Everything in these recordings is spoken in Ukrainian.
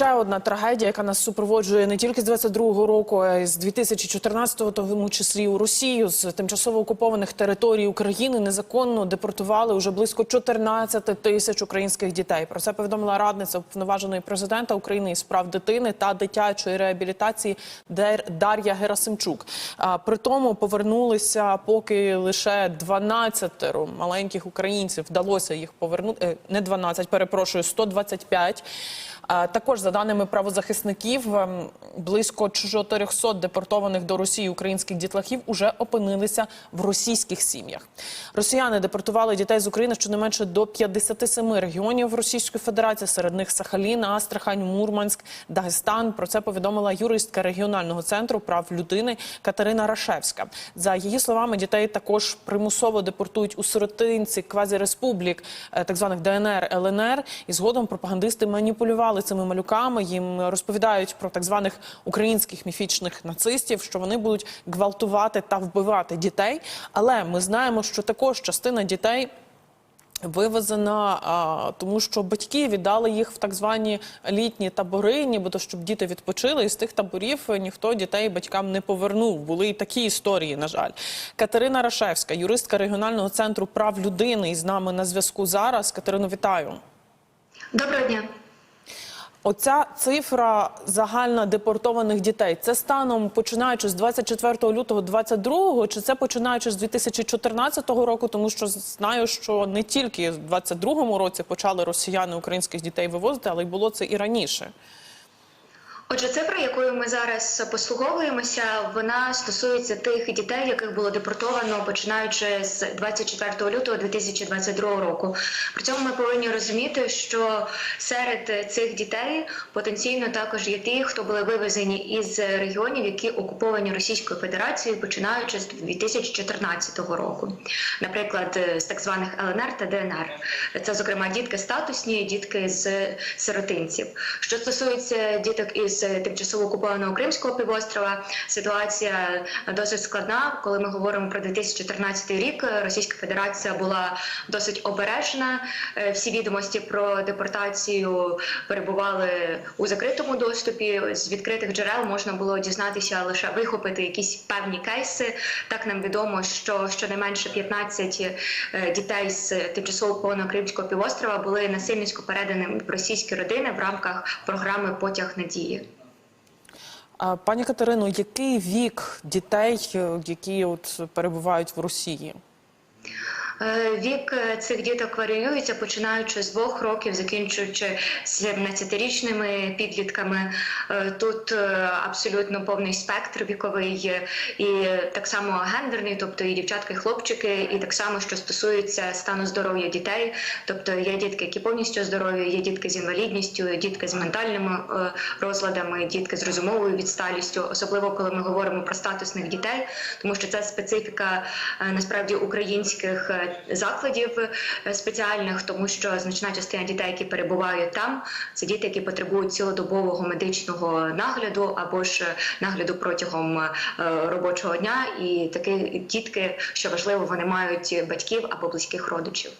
Ще одна трагедія, яка нас супроводжує не тільки з 22-го року, а й з 2014-го, тому числі у Росію з тимчасово окупованих територій України незаконно депортували уже близько 14 тисяч українських дітей. Про це повідомила радниця уповноваженої президента України із прав дитини та дитячої реабілітації Дар'я Герасимчук. При тому повернулися поки лише 12 маленьких українців. Вдалося їх повернути е, не 12, перепрошую, 125. Також за даними правозахисників, ем, близько 400 депортованих до Росії українських дітлахів уже опинилися в російських сім'ях. Росіяни депортували дітей з України щонайменше до 57 регіонів Російської Федерації, серед них Сахалін, Астрахань, Мурманськ, Дагестан. Про це повідомила юристка регіонального центру прав людини Катерина Рашевська. За її словами, дітей також примусово депортують у сиротинці квазіреспублік, е, так званих ДНР, ЛНР. І згодом пропагандисти маніпулювали цими малюками. Їм розповідають про так званих українських міфічних нацистів, що вони будуть гвалтувати та вбивати дітей. Але ми знаємо, що також частина дітей. Вивезена, а, тому що батьки віддали їх в так звані літні табори, нібито щоб діти відпочили. І з тих таборів ніхто дітей батькам не повернув. Були і такі історії. На жаль, Катерина Рашевська, юристка регіонального центру прав людини, із нами на зв'язку зараз. Катерино, вітаю. Доброго дня. Оця цифра загальна депортованих дітей. Це станом починаючи з 24 лютого 22 чи це починаючи з 2014 року? Тому що знаю, що не тільки в 22 році почали росіяни українських дітей вивозити, але й було це і раніше. Отже, цифра, якою ми зараз послуговуємося, вона стосується тих дітей, яких було депортовано починаючи з 24 лютого 2022 року. При цьому ми повинні розуміти, що серед цих дітей потенційно також є ті, хто були вивезені із регіонів, які окуповані Російською Федерацією, починаючи з 2014 року, наприклад, з так званих ЛНР та ДНР. Це, зокрема, дітки статусні, дітки з сиротинців. Що стосується діток із тимчасово окупованого Кримського півострова, ситуація досить складна. Коли ми говоримо про 2014 рік, Російська Федерація була досить обережна. Е, Всі відомості про депортацію перебували у закритому доступі. З відкритих джерел можна було дізнатися лише вихопити якісь певні кейси. Так нам відомо, що щонайменше 15 е, дітей з тимчасово окупованого Кримського півострова були насильницько передані в російські родини в рамках програми Потяг надії. Пані Катерино, який вік дітей, е, які от перебувають в Росії? Е, Вік е, цих діток варіюється, починаючи з двох років, закінчуючи 17-річними підлітками. Е, Тут абсолютно повний спектр віковий і так само гендерний, тобто і дівчатки, і хлопчики, і так само, що стосується стану здоров'я дітей. Тобто є дітки, які повністю здорові, є дітки з інвалідністю, дітки з ментальними розладами, дітки з розумовою відсталістю, особливо коли ми говоримо про статусних дітей, тому що це специфіка насправді українських закладів е, спеціальних, тому що значна частина дітей, які перебувають там, це діти, які потребують цілодобового медичного нагляду або ж е, нагляду протягом е, робочого дня. І такі дітки, що важливо, вони мають батьків або близьких родичів.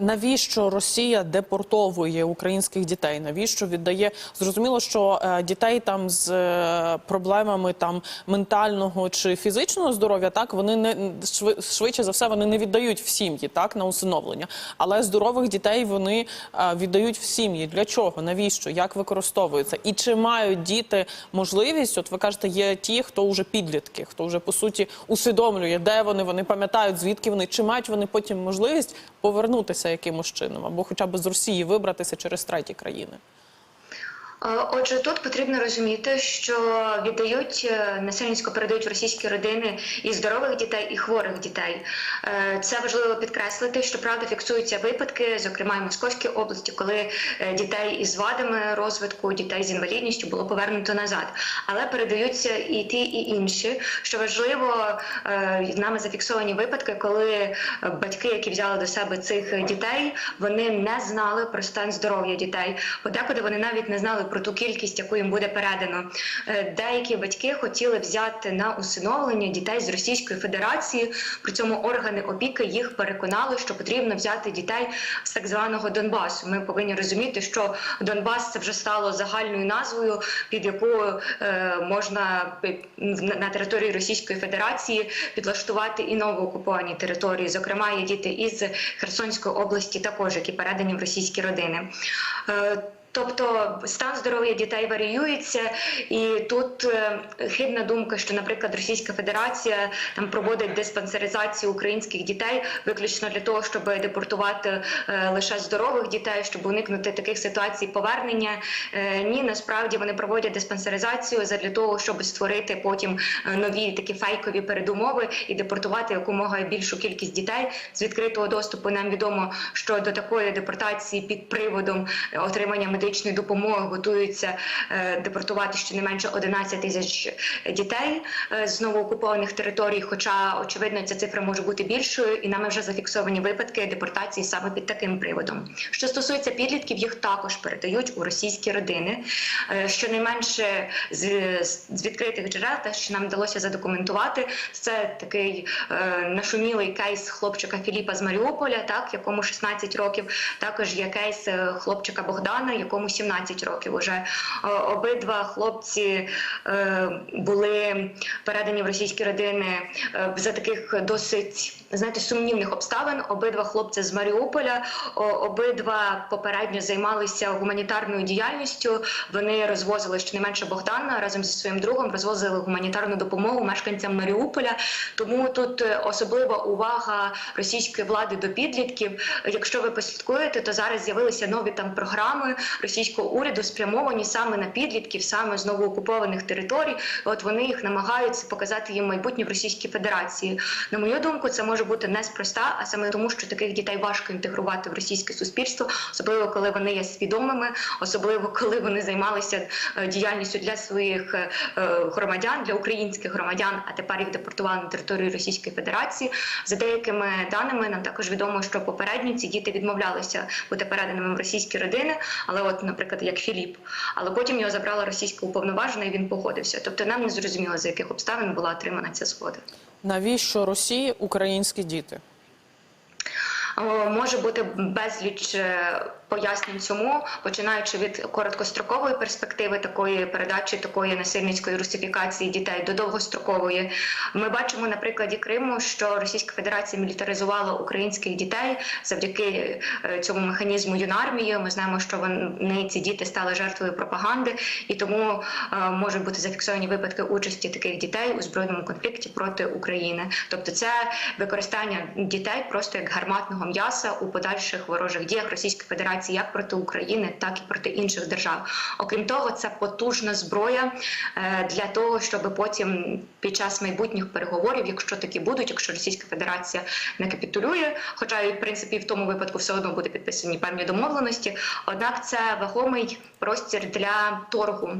Навіщо Росія депортовує українських дітей? Навіщо віддає зрозуміло, що е, дітей там з е, проблемами там ментального чи фізичного здоров'я, так вони не шви- швидше за все вони не віддають в сім'ї, так на усиновлення. Але здорових дітей вони е, віддають в сім'ї. Для чого? Навіщо? Як використовується? І чи мають діти можливість? От ви кажете, є ті, хто вже підлітки, хто вже по суті усвідомлює, де вони, вони пам'ятають, звідки вони, чи мають вони потім можливість повернутися якимось чином, або хоча б з Росії вибратися через треті країни. Е, Отже, тут потрібно розуміти, що віддають е, насильницько передають в російські родини і здорових дітей, і хворих дітей. Е, Це важливо підкреслити. що правда фіксуються випадки, зокрема і Московській області, коли дітей із вадами розвитку, дітей з інвалідністю було повернуто назад. Але передаються і ті, і інші. Що важливо, нами зафіксовані випадки, коли батьки, які взяли до себе цих дітей, вони не знали про стан здоров'я дітей. Подекуди вони навіть не знали про ту кількість, яку їм буде передано. Е, Деякі батьки хотіли взяти на усиновлення дітей з Російської Федерації. При цьому органи опіки їх переконали, що потрібно взяти дітей з так званого Донбасу. Ми повинні розуміти, що Донбас це вже стало загальною назвою, під якою е, можна на території Російської Федерації підлаштувати і новоокуповані території. Зокрема, є діти із Херсонської області, також які передані в російські родини. Е, Тобто стан здоров'я дітей варіюється, і тут е, хибна думка, що, наприклад, Російська Федерація там проводить диспансеризацію українських дітей виключно для того, щоб депортувати е, лише здорових дітей, щоб уникнути таких ситуацій повернення. Е, ні, насправді вони проводять диспансеризацію для того, щоб створити потім е, нові такі фейкові передумови і депортувати якомога більшу кількість дітей з відкритого доступу. Нам відомо, що до такої депортації під приводом е, отримання медичної допомоги готуються е, депортувати щонайменше 11 тисяч дітей е, з новоокупованих територій. Хоча очевидно ця цифра може бути більшою, і нами вже зафіксовані випадки депортації саме під таким приводом. Що стосується підлітків, їх також передають у російські родини. Е, Щонайменше з, відкритих джерел, те, що нам вдалося задокументувати, це такий нашумілий кейс хлопчика Філіпа з Маріуполя, так якому 16 років. Також є кейс хлопчика Богдана, якому 17 років. Уже Е, обидва хлопці е, були передані в російські родини е, за таких досить знаєте сумнівних обставин. Обидва хлопці з Маріуполя, обидва попередньо займалися гуманітарною діяльністю. Вони розвозили щонайменше Богдана разом зі своїм другом, розвозили гуманітарну допомогу мешканцям Маріуполя. Тому тут особлива увага російської влади до підлітків. Якщо ви послідкуєте, то зараз з'явилися нові там програми російського уряду, спрямовані саме на підлітків, саме з новоокупованих територій. От вони їх намагаються показати їм майбутнє в Російській Федерації. На мою думку, це може бути неспроста, а саме тому, що таких дітей важко інтегрувати в російське суспільство, особливо коли вони є свідомими, особливо коли вони займалися е, діяльністю для своїх е, е, громадян, для українських громадян, а тепер їх депортували на територію Російської Федерації. За деякими даними нам також відомо, що попередньо ці діти відмовлялися бути переданими в російські родини, але от, наприклад, як Філіп, але потім його забрала російська уповноважена, і він погодився. Тобто нам не зрозуміло, за яких обставин була отримана ця згода. Навіщо Росії українські діти? О, Може бути безліч е, пояснень цьому, починаючи від короткострокової перспективи такої передачі, такої насильницької русифікації дітей до довгострокової. Ми бачимо на прикладі Криму, що Російська Федерація мілітаризувала українських дітей завдяки е, цьому механізму юнармії. Ми знаємо, що вони ці діти стали жертвою пропаганди, і тому е, можуть бути зафіксовані випадки участі таких дітей у збройному конфлікті проти України. Тобто, це використання дітей просто як гарматного м'яса у подальших ворожих діях Російської Федерації як проти України, так і проти інших держав. Окрім того, це потужна зброя е, для того, щоб потім під час майбутніх переговорів, якщо такі будуть, якщо Російська Федерація не капітулює, хоча і в принципі в тому випадку все одно буде підписані певні домовленості. Однак це вагомий простір для торгу.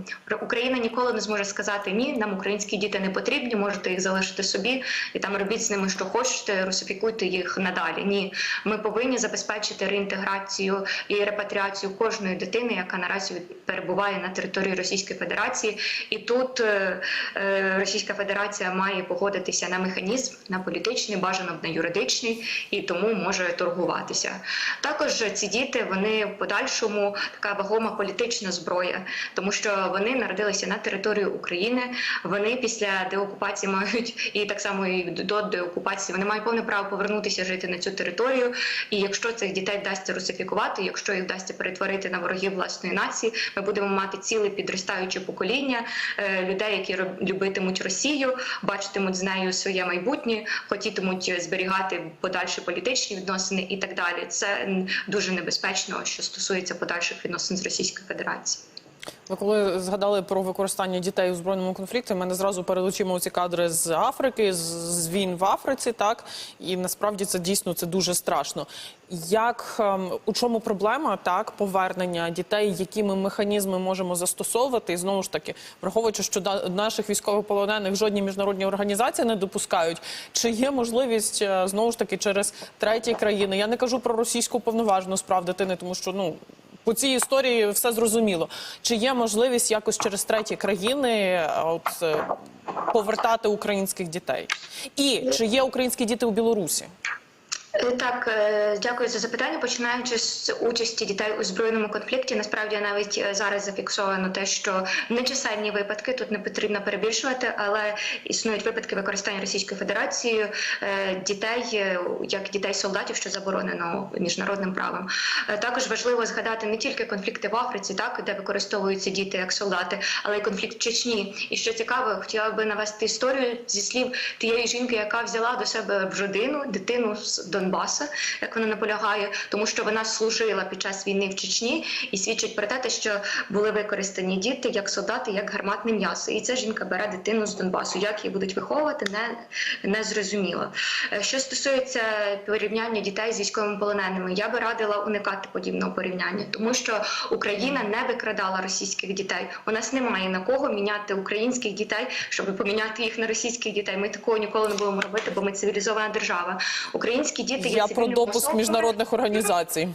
Україна ніколи не зможе сказати ні, нам українські діти не потрібні, можете їх залишити собі і там робіть з ними що хочете, русифікуйте їх надалі. Ні, ми повинні забезпечити реінтеграцію і репатріацію кожної дитини, яка наразі перебуває на території Російської Федерації. І тут е, е, Російська Федерація має погодитися на механізм, на політичний, бажано на юридичний, і тому може торгуватися. Також ці діти вони в подальшому така вагома політична зброя, тому що вони народилися на території України. Вони після деокупації мають і так само і до деокупації вони мають повне право повернутися жити на цю територію. І якщо цих дітей вдасться русифікувати, якщо їх вдасться перетворити на ворогів власної нації, ми будемо мати ціле підростаюче покоління е, людей, які любитимуть Росію, бачитимуть з нею своє майбутнє, хотітимуть зберігати подальші політичні відносини і так далі. Це дуже небезпечно, що стосується подальших відносин з Російською Федерацією. Ви коли згадали про використання дітей у збройному конфлікті, мене зразу перед очима ці кадри з Африки, з, війн в Африці, так і насправді це дійсно це дуже страшно. Як ем, у чому проблема так повернення дітей, які ми механізми можемо застосовувати? І знову ж таки, враховуючи, що наших військовополонених жодні міжнародні організації не допускають, чи є можливість е, знову ж таки через треті країни? Я не кажу про російську повноважену справ дитини, тому що ну по цій історії все зрозуміло. Чи є можливість якось через треті країни е, от, е, повертати українських дітей? І чи є українські діти у Білорусі? Е, Так, е, дякую за запитання. Починаючи з участі дітей у збройному конфлікті, насправді навіть е, зараз зафіксовано те, що нечисельні випадки тут не потрібно перебільшувати, але існують випадки використання Російською Федерацією е, дітей як дітей солдатів, що заборонено міжнародним правом. Також важливо згадати не тільки конфлікти в Африці, так де використовуються діти як солдати, але й конфлікт в Чечні. І що цікаво, хотіла би навести історію зі слів тієї жінки, яка взяла до себе в родину дитину з Донбаса, як вона наполягає, тому що вона служила під час війни в Чечні і свідчить про те, що були використані діти як солдати, як гарматне м'ясо. І ця жінка бере дитину з Донбасу. Як її будуть виховувати, не, не зрозуміло. Е, Що стосується порівняння дітей з військовими полоненими, я би радила уникати подібного порівняння, тому що Україна не викрадала російських дітей. У нас немає на кого міняти українських дітей, щоб поміняти їх на російських дітей. Ми такого ніколи не будемо робити, бо ми цивілізована держава. Українські діти Я про допуск міжнародних організацій.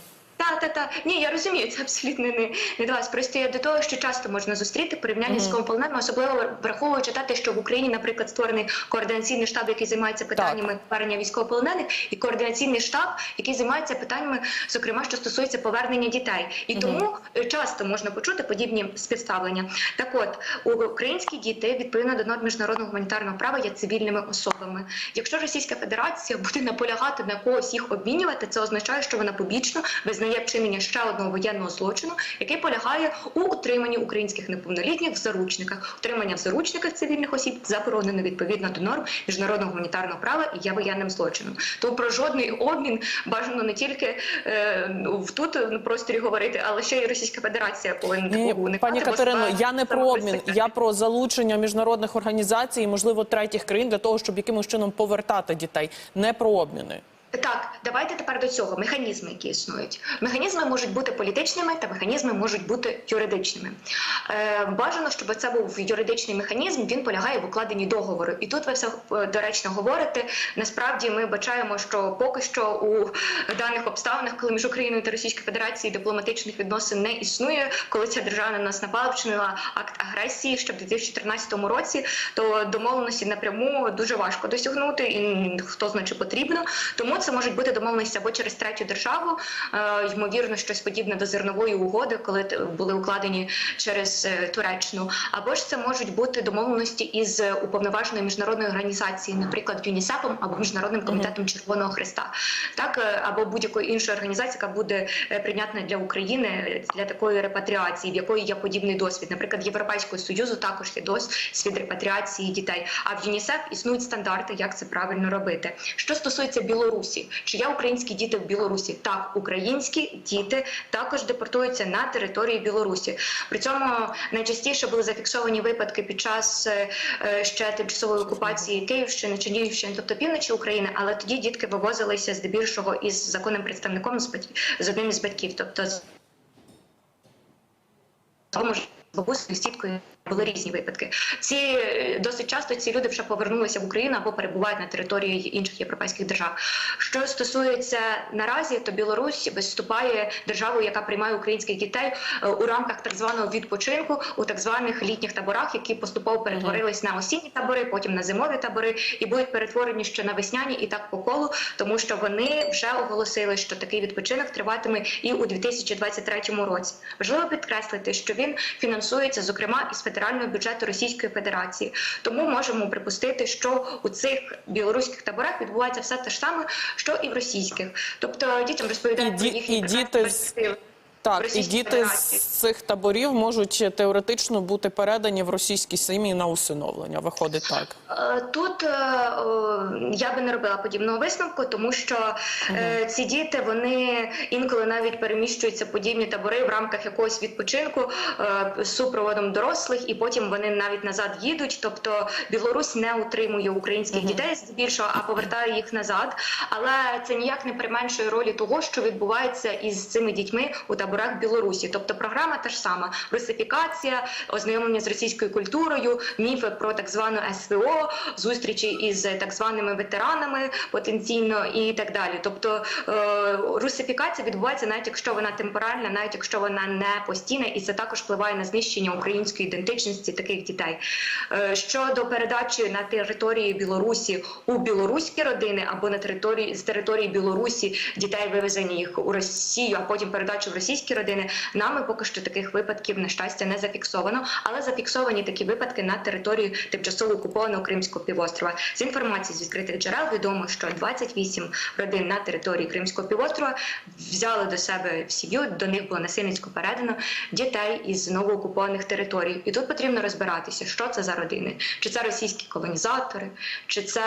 Та, та, та. Ні, я розумію, це абсолютно не, не до вас. Просто я до того, що часто можна зустріти порівняння з військовополоненими, особливо враховуючи те, що в Україні, наприклад, створений координаційний штаб, який займається питаннями повернення військовополонених, і координаційний штаб, який займається питаннями, зокрема, що стосується повернення дітей. І тому е, часто можна почути подібні співставлення. Так от, українські діти відповідно до норм міжнародного гуманітарного права є цивільними особами. Якщо Російська Федерація буде наполягати на когось їх обмінювати, це означає, що вона побічно визнає вчинення ще одного воєнного злочину, який полягає у утриманні українських неповнолітніх в заручниках. Утримання в заручниках цивільних осіб заборонено відповідно до норм міжнародного гуманітарного права і є воєнним злочином. Тому про жодний обмін бажано не тільки е, в тут в просторі говорити, але ще й Російська Федерація повинна Ні, уникати. пані Катерино, я не про обмін, я про залучення міжнародних організацій, і, можливо, третіх країн для того, щоб якимось чином повертати дітей, не про обміни. Так, давайте тепер до цього механізми, які існують. Механізми можуть бути політичними, та механізми можуть бути юридичними. Е, бажано, щоб це був юридичний механізм. Він полягає в укладенні договору. І тут ви все е, доречно говорите. Насправді ми бачаємо, що поки що у даних обставинах, коли між Україною та Російською Федерацією дипломатичних відносин не існує, коли ця держава на нас напала, вчинила акт агресії ще в 2014 році, то домовленості напряму дуже важко досягнути, і хто знає, чи потрібно. Тому це можуть бути домовленості або через третю державу, е, ймовірно, щось подібне до зернової угоди, коли були укладені через е, Туреччину, або ж це можуть бути домовленості із е, уповноваженою міжнародною організацією, наприклад, ЮНІСЕФом або міжнародним комітетом Червоного Христа, так або будь-якої іншої організації, яка буде прийнятна для України для такої репатріації, в якої є подібний досвід. Наприклад, Європейського союзу також є досвід репатріації дітей. А в ЮНІСЕФ існують стандарти, як це правильно робити. Що стосується Білорусі, чи є українські діти в Білорусі? Так, українські діти також депортуються на території Білорусі. При цьому найчастіше були зафіксовані випадки під час е, е, ще тимчасової окупації Київщини, Чернігівщини, тобто півночі України, але тоді дітки вивозилися здебільшого із законним представником з одним із батьків, тобто з бабусею, з тіткою були різні випадки. Ці е, досить часто ці люди вже повернулися в Україну або перебувають на території інших європейських держав. Що стосується наразі, то Білорусь виступає державою, яка приймає українських дітей е, у рамках так званого відпочинку у так званих літніх таборах, які поступово перетворились на осінні табори, потім на зимові табори, і будуть перетворені ще на весняні і так по колу, тому що вони вже оголосили, що такий відпочинок триватиме і у 2023 році. Важливо підкреслити, що він фінансується зокрема із федерального бюджету Російської Федерації. Тому можемо припустити, що у цих білоруських таборах відбувається все те ж саме, що і в російських. Тобто дітям розповідають про їхні і діти перспективи. Так, і діти з цих таборів можуть теоретично бути передані в російські сім'ї на усиновлення. Виходить так. Е, Тут е, я би не робила подібного висновку, тому що е, ці діти вони інколи навіть переміщуються подібні табори в рамках якогось відпочинку з супроводом дорослих, і потім вони навіть назад їдуть. Тобто Білорусь не утримує українських дітей здебільшого, а повертає їх назад. Але це ніяк не применшує ролі того, що відбувається із цими дітьми у таборах таборах Білорусі. Тобто програма та ж сама: русифікація, ознайомлення з російською культурою, міфи про так звану СВО, зустрічі із так званими ветеранами потенційно і так далі. Тобто е, русифікація відбувається навіть якщо вона темпоральна, навіть якщо вона не постійна, і це також впливає на знищення української ідентичності таких дітей. Е, Щодо передачі на території Білорусі у білоруські родини або на території з території Білорусі дітей вивезених у Росію, а потім передачу в російські родини. Нами поки що таких випадків на щастя не зафіксовано, але зафіксовані такі випадки на території тимчасово окупованого Кримського півострова. З інформації з відкритих джерел відомо, що 28 родин на території Кримського півострова взяли до себе в сім'ю. До них було насильницько передано дітей із новоокупованих територій. І тут потрібно розбиратися, що це за родини, чи це російські колонізатори, чи це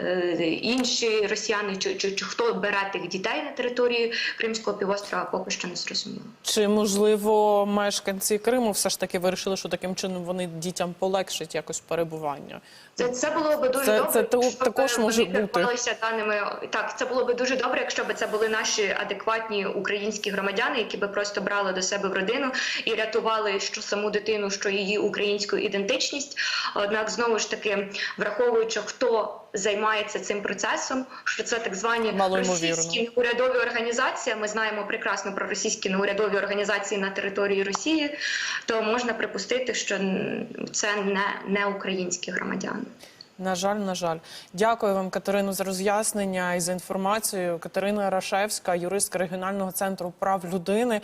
е, інші росіяни, чи, чи, чи хто бере тих дітей на території Кримського півострова, поки що не зрозуміло. Чи можливо мешканці Криму все ж таки вирішили, що таким чином вони дітям полегшать якось перебування? Це, це було би дуже Це- добре. це якщо також може бути. даними. Так, це було би дуже добре, якщо б це були наші адекватні українські громадяни, які би просто брали до себе в родину і рятували що саму дитину, що її українську ідентичність. Однак, знову ж таки, враховуючи, хто займається цим процесом, що це так звані російські неурядові організації. Ми знаємо прекрасно про російські неурядові організації на території Росії, то можна припустити, що це не, не українські громадяни. На жаль, на жаль. Дякую вам, Катерину, за роз'яснення і за інформацію. Катерина Рашевська, юристка регіонального центру прав людини.